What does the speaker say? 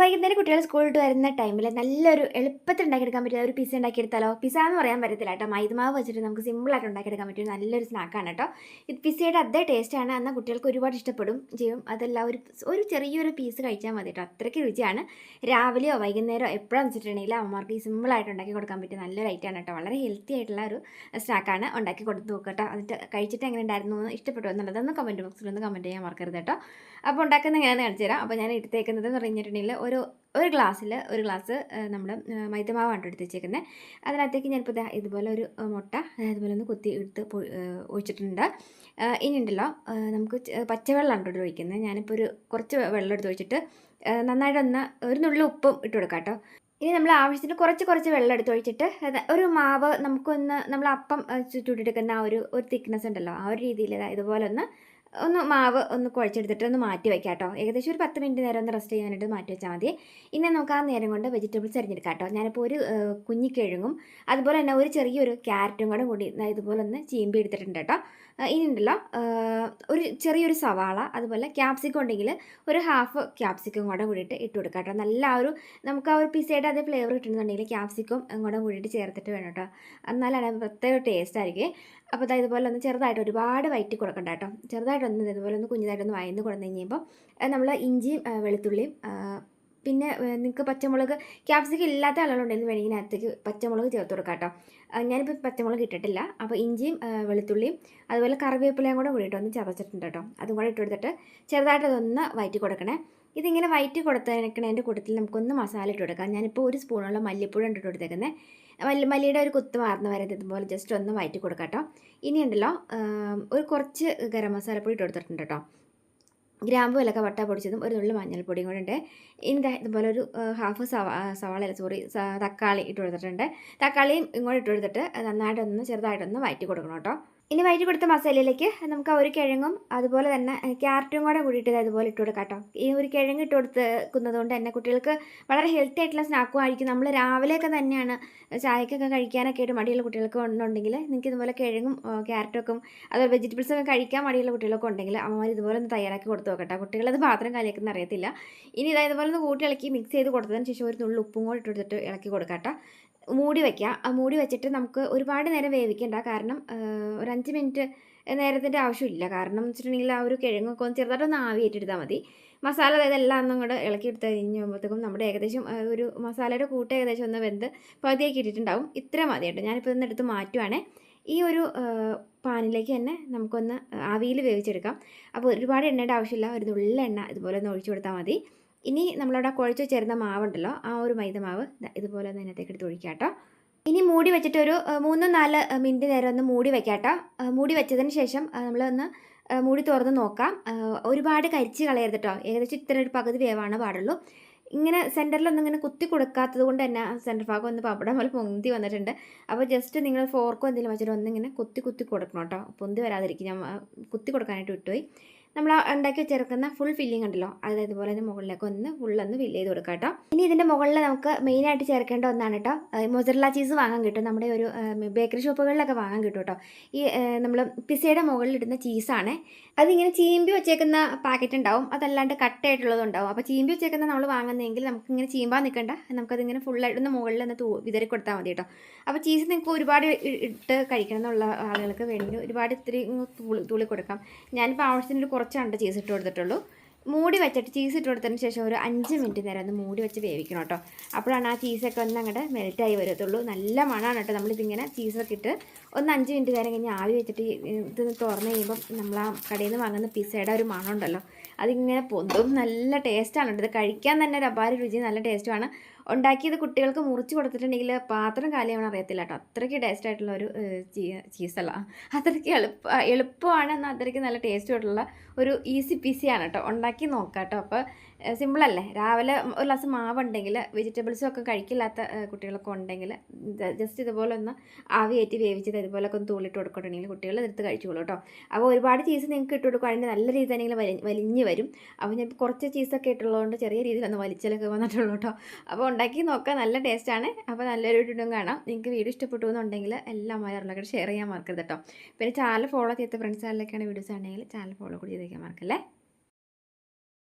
വൈകുന്നേരം കുട്ടികൾ സ്കൂളിൽ വരുന്ന ടൈമിൽ നല്ലൊരു എളുപ്പത്തിൽ ഉണ്ടാക്കിയെടുക്കാൻ പറ്റിയ ഒരു പിസ്സ ഉണ്ടാക്കിയെടുത്താലോ? പിസ്സ എന്ന് പറയാൻ പറ്റത്തില്ല കേട്ടോ. മൈദമാവ് വെച്ചിട്ട് നമുക്ക് സിമ്പിളായിട്ട് ഉണ്ടാക്കിയെടുക്കാൻ പറ്റും നല്ലൊരു സ്നാക്കാണ് കേട്ടോ. ഇത് പിസ്സയുടെ അതേ ടേസ്റ്റാണ് എന്നാൽ കുട്ടികൾക്ക് ഒരുപാട് ഇഷ്ടപ്പെടും. ചെയ്യും. അതെല്ലാം ഒരു ഒരു ചെറിയൊരു പീസ് കഴിച്ചാൽ മതി കേട്ടോ. അത്രയ്ക്ക് രുചിയാണ്. രാവിലെയോ വൈകുന്നേരമോ എപ്പോഴാന്ന് വെച്ചിട്ടുണ്ടെങ്കിൽ അമ്മമാർക്ക് ഈ സിമ്പിളായിട്ട് ഉണ്ടാക്കി കൊടുക്കാൻ പറ്റിയ നല്ലൊരു ഐറ്റമാണ് കേട്ടോ. വളരെ ഹെൽത്തി ആയിട്ടുള്ള ഒരു സ്നാക്കാണ് ഉണ്ടാക്കി കൊടുത്ത് നോക്കുക കേട്ടോ. എന്നിട്ട് കഴിച്ചിട്ട് എങ്ങനെ ഉണ്ടായിരുന്നു ഇഷ്ടപ്പെട്ടു എന്നുള്ളത് ഒന്ന് കമന്റ് ബോക്സിൽ ഒന്ന് കമന്റ് ചെയ്യാൻ മറക്കരുത് കേട്ടോ. അപ്പോൾ ഉണ്ടാക്കുന്ന എങ്ങനെയാണെന്ന് കാണിച്ചു തരാം. അപ്പോൾ ഞാൻ എടുത്തേക്കുന്നത് എന്ന് പറഞ്ഞിട്ടുണ്ടെങ്കിൽ ഒരു ഒരു ഗ്ലാസ്സിൽ ഒരു ഗ്ലാസ് നമ്മൾ മൈദമാവാണ് എടുത്ത് വെച്ചേക്കുന്നത് അതിനകത്തേക്ക് ഞാനിപ്പോൾ ഇതുപോലെ ഒരു മുട്ട ഇതുപോലെ ഒന്ന് കുത്തി എടുത്ത് ഒഴിച്ചിട്ടുണ്ട്. ആ, ഇനി ഉണ്ടല്ലോ നമുക്ക് പച്ചവെള്ളം പച്ചവെള്ളമാണ് കേട്ടോ ഒഴിക്കുന്നത്. ഞാനിപ്പോൾ ഒരു കുറച്ച് വെള്ളം എടുത്ത് ഒഴിച്ചിട്ട് നന്നായിട്ടൊന്ന് ഒരു നുള്ളി ഉപ്പും ഇട്ട് കൊടുക്കാം കേട്ടോ. ഇനി നമ്മൾ ആവശ്യത്തിന് കുറച്ച് കുറച്ച് വെള്ളം എടുത്ത് ഒഴിച്ചിട്ട് ഒരു മാവ് നമുക്കൊന്ന് നമ്മൾ അപ്പം ചുറ്റിട്ടെടുക്കുന്ന ആ ഒരു ഒരു തിക്നെസ് ഉണ്ടല്ലോ ആ ഒരു രീതിയിൽ ഇതുപോലെ ഒന്ന് ഒന്ന് മാവ് ഒന്ന് കുഴച്ചെടുത്തിട്ട് ഒന്ന് മാറ്റി വയ്ക്കാം കേട്ടോ ഏകദേശം ഒരു പത്ത് മിനിറ്റ് നേരം ഒന്ന് റെസ്റ്റ് ചെയ്യാനായിട്ട് മാറ്റി വെച്ചാൽ മതി. ഇനി നമുക്ക് ആ നേരം കൊണ്ട് വെജിറ്റബിൾസ് അരിഞ്ഞെടുക്കാം കേട്ടോ ഞാനിപ്പോൾ ഒരു കുഞ്ഞി കുഞ്ഞിക്കിഴങ്ങും അതുപോലെ തന്നെ ഒരു ചെറിയൊരു ക്യാരറ്റും കൂടെ കൂടി ഇതുപോലെ ഒന്ന് ചീമ്പി എടുത്തിട്ടുണ്ട് കേട്ടോ. ഇനി ഉണ്ടല്ലോ ഒരു ചെറിയൊരു സവാള അതുപോലെ ക്യാപ്സിക്കം ഉണ്ടെങ്കിൽ ഒരു ഹാഫ് ക്യാപ്സിക്കം കൂടെ കൂടിയിട്ട് ഇട്ട് കൊടുക്കാം കേട്ടോ നല്ല ആ ഒരു നമുക്ക് ആ ഒരു പിസയുടെ അതേ ഫ്ലേവർ കിട്ടുന്നുണ്ടെങ്കിൽ ക്യാപ്സിക്കം കൂടെ കൂടിയിട്ട് ചേർത്തിട്ട് വേണം കേട്ടോ. എന്നാലാണ് പ്രത്യേക ടേസ്റ്റ് ആയിരിക്കും. അപ്പോൾ അതായത് ഇതുപോലെ ഒന്ന് ചെറുതായിട്ട് ഒരുപാട് വയറ്റി കൊടുക്കണ്ട കേട്ടോ ചെറുതായിട്ടൊന്ന് ഇതുപോലെ ഒന്ന് കുഞ്ഞിതായിട്ടൊന്ന് വയന്ന് കൊടുന്നു കഴിയുമ്പോൾ നമ്മൾ ഇഞ്ചിയും വെളുത്തുള്ളിയും പിന്നെ നിങ്ങൾക്ക് പച്ചമുളക് ക്യാപ്സിക്കം ഇല്ലാത്ത ആളുകളുണ്ടെങ്കിൽ വേണമെങ്കിൽ അകത്തേക്ക് പച്ചമുളക് ചേർത്ത് കൊടുക്കാം കേട്ടോ ഞാനിപ്പോൾ പച്ചമുളക് ഇട്ടിട്ടില്ല. അപ്പോൾ ഇഞ്ചിയും വെളുത്തുള്ളിയും അതുപോലെ കറിവേപ്പിലയും കൂടെ കൂടിയിട്ട് ഒന്ന് ചതച്ചിട്ടുണ്ട് കേട്ടോ അതും കൂടെ ഇട്ട് കൊടുത്തിട്ട് ചെറുതായിട്ട് അതൊന്ന് വയറ്റി കൊടുക്കണേ. ഇതിങ്ങനെ വയറ്റി കൊടുത്തേക്കണതിന്റെ കൂട്ടത്തിൽ നമുക്കൊന്ന് മസാല ഇട്ട് കൊടുക്കാം ഞാനിപ്പോൾ ഒരു സ്പൂണുള്ള മല്ലിപ്പൊടി ഇട്ടിട്ട് കൊടുത്തേക്കുന്നത് മല്ലി മല്ലിയുടെ ഒരു കുത്ത് മാറുന്ന വരെ ഇതുപോലെ ജസ്റ്റ് ഒന്ന് വയറ്റി കൊടുക്കാം കേട്ടോ ഇനി ഉണ്ടല്ലോ ഒരു കുറച്ച് ഗരം മസാലപ്പൊടി ഇട്ട് കൊടുത്തിട്ടുണ്ട് കേട്ടോ. ഗ്രാമ്പു വിലക്ക വട്ട പൊടിച്ചതും ഒരു നുള്ളി മഞ്ഞൾപ്പൊടിയും കൂടെ ഉണ്ട്. ദാ ഇതുപോലെ ഒരു ഹാഫ് സവാ സവാള അല്ല സോറി തക്കാളി ഇട്ട് കൊടുത്തിട്ടുണ്ട്. തക്കാളിയും ഇങ്ങോട്ട് ഇട്ട് കൊടുത്തിട്ട് നന്നായിട്ടൊന്ന് ചെറുതായിട്ടൊന്ന് വയറ്റി കൊടുക്കണം കേട്ടോ. ഇനി വൈറ്റ് കൊടുത്ത മസാലയിലേക്ക് നമുക്ക് ആ ഒരു കിഴങ്ങും അതുപോലെ തന്നെ ക്യാരറ്റും കൂടെ കൂടിയിട്ട് അതുപോലെ ഇട്ട് കൊടുക്കാം കേട്ടോ. ഈ ഒരു കിഴങ്ങ് ഇട്ട് കൊടുക്കുന്നത് കൊണ്ട് തന്നെ കുട്ടികൾക്ക് വളരെ ഹെൽത്തി ആയിട്ടുള്ള സ്നാക്കും ആയിരിക്കും. നമ്മൾ രാവിലെയൊക്കെ തന്നെയാണ് ചായക്കൊക്കെ കഴിക്കാനൊക്കെ ആയിട്ട് മടിയുള്ള കുട്ടികൾക്ക് ഉണ്ടെങ്കിൽ നിങ്ങൾക്ക് ഇതുപോലെ കിഴങ്ങും ക്യാരറ്റൊക്കെ അതുപോലെ വെജിറ്റബിൾസ് ഒക്കെ കഴിക്കാൻ മടിയുള്ള കുട്ടികളൊക്കെ ഉണ്ടെങ്കിൽ അമ്മമാർ ഇതുപോലെ ഒന്ന് തയ്യാറാക്കി കൊടുത്ത് നോക്കട്ടെ കുട്ടികളത് പാത്രം കലക്കുന്ന അറിയത്തില്ല. ഇനി ഇതായതുപോലെ ഒന്ന് കൂട്ടി ഇളക്കി മിക്സ് ചെയ്ത് കൊടുത്തതിന് ശേഷം ഒരു നുള്ളു ഉപ്പും കൂടി ഇട്ടെടുത്തിട്ട് ഇളക്കി കൊടുക്കാട്ടോ മൂടി വയ്ക്കുക മൂടി വെച്ചിട്ട് നമുക്ക് ഒരുപാട് നേരം വേവിക്കേണ്ട. കാരണം ഒരു അഞ്ച് മിനിറ്റ് നേരത്തിന്റെ ആവശ്യമില്ല. കാരണം എന്ന് വെച്ചിട്ടുണ്ടെങ്കിൽ ആ ഒരു കിഴങ്ങൊക്കെ ഒന്ന് ചെറുതായിട്ടൊന്ന് ആവി ഏറ്റെടുത്താൽ മതി. മസാല അതായത് എല്ലാം ഒന്നും കൂടെ ഇളക്കി എടുത്ത് കഴിഞ്ഞുമ്പോഴത്തേക്കും നമ്മുടെ ഏകദേശം ഒരു മസാലയുടെ കൂട്ട് ഏകദേശം ഒന്ന് വെന്ത് പകുതിയാക്കി ഇട്ടിട്ടുണ്ടാവും. ഇത്ര മതി കേട്ടോ. ഞാനിപ്പോൾ ഒന്ന് എടുത്ത് മാറ്റുവാണേ. ഈ ഒരു പാനിലേക്ക് തന്നെ നമുക്കൊന്ന് ആവിയിൽ വേവിച്ചെടുക്കാം. അപ്പോൾ ഒരുപാട് എണ്ണയുടെ ആവശ്യമില്ല. ഒരു നുള്ള എണ്ണ ഇതുപോലെ ഒന്ന് ഒഴിച്ചു കൊടുത്താൽ മതി. ഇനി നമ്മളവിടെ കുഴച്ച് ചേരുന്ന മാവുണ്ടല്ലോ ആ ഒരു മൈദ മാവ് ഇതുപോലെ ഒന്ന് അതിനകത്തേക്ക് എടുത്ത് ഒഴിക്കാം കേട്ടോ ഇനി മൂടി വെച്ചിട്ട് ഒരു മൂന്നോ നാല് മിനിറ്റ് നേരം ഒന്ന് മൂടി വെക്കാട്ടോ. കേട്ടോ മൂടി വെച്ചതിന് ശേഷം നമ്മളൊന്ന് മൂടി തുറന്ന് നോക്കാം. ഒരുപാട് കരിച്ച് കളയരുത് കേട്ടോ ഏകദേശം ഇത്ര ഒരു പകുതി വേവാണ് പാടുള്ളൂ. ഇങ്ങനെ സെന്ററിലൊന്നും ഇങ്ങനെ കുത്തി കൊടുക്കാത്തത് കൊണ്ട് തന്നെ സെന്റർ ഭാഗം ഒന്ന് പപ്പടം പോലെ പൊന്തി വന്നിട്ടുണ്ട്. അപ്പോൾ ജസ്റ്റ് നിങ്ങൾ ഫോർക്കോ എന്തെങ്കിലും വെച്ചിട്ട് ഒന്നിങ്ങനെ കുത്തി കുത്തി കൊടുക്കണം കേട്ടോ പൊന്തി വരാതിരിക്കും. ഞാൻ കുത്തി കൊടുക്കാനായിട്ട് വിട്ടുപോയി. നമ്മൾ ഉണ്ടാക്കി വെച്ചിരിക്കുന്ന ഫുൾ ഫില്ലിംഗ് ഉണ്ടല്ലോ. അതായത് പോലെ തന്നെ മുകളിലേക്ക് ഒന്ന് ഫുള്ളൊന്ന് ഫില്ല് ചെയ്ത് കൊടുക്കാം കേട്ടോ. ഇനി ഇതിന്റെ മുകളിൽ നമുക്ക് മെയിനായിട്ട് ചേർക്കേണ്ട ഒന്നാണ് കേട്ടോ. മൊസറല്ല ചീസ് വാങ്ങാൻ കിട്ടും. നമ്മുടെ ഒരു ബേക്കറി ഷോപ്പുകളിലൊക്കെ വാങ്ങാൻ കിട്ടും കേട്ടോ. ഈ നമ്മൾ പിസയുടെ മുകളിൽ ഇടുന്ന ചീസാണ് അതിങ്ങനെ ചീമ്പി വെച്ചേക്കുന്ന പാക്കറ്റ് ഉണ്ടാവും. അതല്ലാണ്ട് കട്ടയായിട്ടുള്ളതും ഉണ്ടാവും. അപ്പോൾ ചീമ്പി വെച്ചേക്കുന്ന നമ്മൾ വാങ്ങുന്നതെങ്കിൽ നമുക്കിങ്ങനെ ചീമ്പാൻ നിൽക്കണ്ട നമുക്കതിങ്ങനെ ഫുള്ളായിട്ട് ഒന്ന് മുകളിൽ ഒന്ന് തൂ വിതറി കൊടുത്താൽ മതി കേട്ടോ. അപ്പോൾ ചീസ് നിങ്ങൾക്ക് ഒരുപാട് ഇട്ട് കഴിക്കണം എന്നുള്ള ആളുകൾക്ക് വേണ്ടി ഒരുപാട് ഇത്തിരി തൂളി കൊടുക്കാം ഞാനിപ്പോൾ ആവശ്യത്തിന് ഒരു കുറച്ചാണ് ചീസ് ഇട്ട് കൊടുത്തിട്ടുള്ളൂ. മൂടി വെച്ചിട്ട് ചീസ് ഇട്ട് കൊടുത്തതിന് ശേഷം ഒരു അഞ്ച് മിനിറ്റ് നേരം ഒന്ന് മൂടി വെച്ച് വേവിക്കണം കേട്ടോ. അപ്പോഴാണ് ആ ചീസൊക്കെ ഒന്ന് അങ്ങോട്ട് മെൽറ്റായി വരത്തുള്ളൂ. നല്ല മണമാണ് കേട്ടോ. നമ്മളിതിങ്ങനെ ചീസൊക്കെ ഇട്ട് ഒന്ന് അഞ്ച് മിനിറ്റ് നേരം കഴിഞ്ഞ് ആവി വെച്ചിട്ട് ഇത് തുറന്ന് കഴിയുമ്പം നമ്മൾ ആ കടയിൽ നിന്ന് വാങ്ങുന്ന പിസയുടെ ഒരു മണമുണ്ടല്ലോ. അതിങ്ങനെ പൊന്തും നല്ല ടേസ്റ്റാണ് ഇത് കഴിക്കാൻ തന്നെ ഒരു അപാര രുചി നല്ല ടേസ്റ്റുമാണ് ഉണ്ടാക്കിയത് കുട്ടികൾക്ക് മുറിച്ച് കൊടുത്തിട്ടുണ്ടെങ്കിൽ പാത്രം കാലിയാവണം അറിയത്തില്ല കേട്ടോ. അത്രയ്ക്ക് ടേസ്റ്റ് ആയിട്ടുള്ള ഒരു ചീസല്ല അത്രയ്ക്ക് എളുപ്പ എളുപ്പമാണ് എന്നാൽ അത്രയ്ക്ക് നല്ല ടേസ്റ്റ് ആയിട്ടുള്ള ഒരു ഈസി പീസിയാണ് കേട്ടോ. ഉണ്ടാക്കി നോക്കാം കേട്ടോ. അപ്പോൾ സിമ്പിളല്ലേ? രാവിലെ ഒരു ഗ്ലാസ് മാവുണ്ടെങ്കിൽ വെജിറ്റബിൾസും ഒക്കെ കഴിക്കില്ലാത്ത കുട്ടികളൊക്കെ ഉണ്ടെങ്കിൽ ജസ്റ്റ് ഇതുപോലെ ഒന്ന് ആവി ഏറ്റി വേവിച്ചത് ഇതുപോലൊക്കെ ഒന്ന് തൂളിട്ട് കൊടുക്കണമെങ്കിൽ കുട്ടികൾ എടുത്ത് കഴിച്ചോളൂ കേട്ടോ. അപ്പോൾ ഒരുപാട് ചീസ് നിങ്ങൾക്ക് ഇട്ട് കൊടുക്കുകയാണെങ്കിൽ നല്ല രീതിയിൽ തന്നെ വലി വലിഞ്ഞ് വരും. അപ്പോൾ ഞാൻ കുറച്ച് ചീസൊക്കെ ഇട്ടുള്ളതുകൊണ്ട് ചെറിയ രീതിയിൽ ഒന്ന് വലിച്ചലൊക്കെ വന്നിട്ടുള്ളൂ കേട്ടോ. അപ്പോൾ ഉണ്ടാക്കി നോക്കാം നല്ല ടേസ്റ്റാണ് അപ്പോൾ നല്ലൊരു ഇടും കാണാം. നിങ്ങൾക്ക് വീഡിയോ ഇഷ്ടപ്പെട്ടു എന്നുണ്ടെങ്കിൽ എല്ലാം മലയാളികളൊക്കെ ഷെയർ ചെയ്യാൻ മറക്കരുത് കേട്ടോ. പിന്നെ ചാനൽ ഫോളോ ചെയ്ത ഫ്രണ്ട്സ് ആരിലൊക്കെയാണ് വീഡിയോസ് ആണെങ്കിൽ ചാനൽ ഫോളോ കൂടി ചെയ്തേക്കാൻ മറക്കല്ലേ?